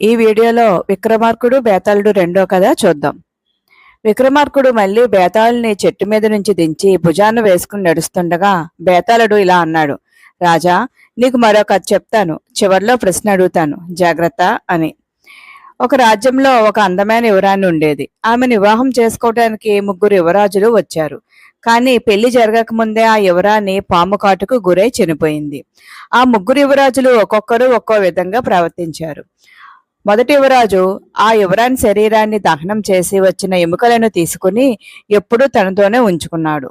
ఈ వీడియోలో విక్రమార్కుడు బేతాళుడు రెండో కథ చూద్దాం. విక్రమార్కుడు మళ్ళీ బేతాళుని చెట్టు మీద నుంచి దించి భుజాన్ని వేసుకుని నడుస్తుండగా బేతాళుడు ఇలా అన్నాడు రాజా నీకు మరో కథ చెప్తాను. చివర్లో ప్రశ్న అడుగుతాను. జాగ్రత్త అని. ఒక రాజ్యంలో ఒక అందమైన యువరాణి ఉండేది. ఆమె వివాహం చేసుకోవడానికి ముగ్గురు యువరాజులు వచ్చారు. కానీ పెళ్ళి జరగక ముందే ఆ యువరాణి పాము కాటుకు గురై చనిపోయింది. ఆ ముగ్గురు యువరాజులు ఒక్కొక్కరు ఒక్కో విధంగా ప్రవర్తించారు. మొదటి యువరాజు ఆ యువరాణి శరీరాన్ని దహనం చేసి వచ్చిన ఎముకలను తీసుకుని ఎప్పుడూ తనతోనే ఉంచుకున్నాడు.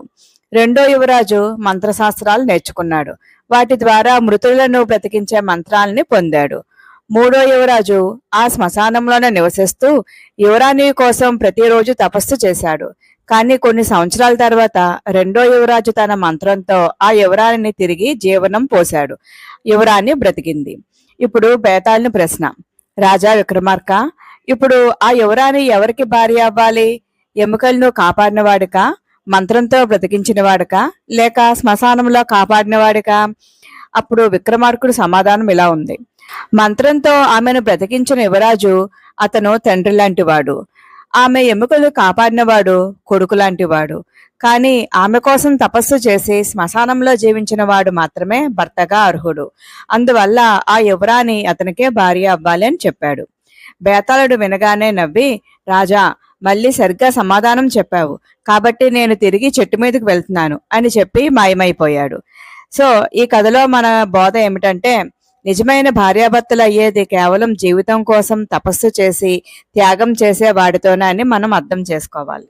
రెండో యువరాజు మంత్రశాస్త్రాలు నేర్చుకున్నాడు. వాటి ద్వారా మృతులను బ్రతికించే మంత్రాలని పొందాడు. మూడో యువరాజు ఆ శ్మశానంలోనే నివసిస్తూ యువరాణి కోసం ప్రతిరోజు తపస్సు చేశాడు. కానీ కొన్ని సంవత్సరాల తర్వాత రెండో యువరాజు తన మంత్రంతో ఆ యువరాణిని తిరిగి జీవనం పోశాడు. యువరాణి బ్రతికింది. ఇప్పుడు బేతాళిని ప్రశ్న. రాజా విక్రమార్క ఇప్పుడు ఆ యువరాణి ఎవరికి భార్య అవ్వాలి? ఎముకలను కాపాడినవాడుక? మంత్రంతో బ్రతికించినవాడుక? లేక శ్మశానంలో కాపాడినవాడుక? అప్పుడు విక్రమార్కుడు సమాధానం ఇలా ఉంది. మంత్రంతో ఆమెను బ్రతికించిన యువరాజు అతను తండ్రి లాంటివాడు. ఆమె ఎముకలు కాపాడినవాడు కొడుకు లాంటివాడు. కానీ ఆమె కోసం తపస్సు చేసి శ్మశానంలో జీవించిన వాడు మాత్రమే భర్తగా అర్హుడు. అందువల్ల ఆ యువరాణి అతనికే భార్య అవ్వాలి అని చెప్పాడు. బేతాళుడు వినగానే నవ్వి రాజా మళ్ళీ సరిగ్గా సమాధానం చెప్పావు. కాబట్టి నేను తిరిగి చెట్టు మీదకి వెళ్తున్నాను అని చెప్పి మాయమైపోయాడు. సో ఈ కథలో మన బోధ ఏమిటంటే నిజమైన భార్యాభర్తలు అయ్యేది కేవలం జీవితం కోసం తపస్సు చేసి త్యాగం చేసే వాడితోనే అని మనం అర్థం చేసుకోవాలి.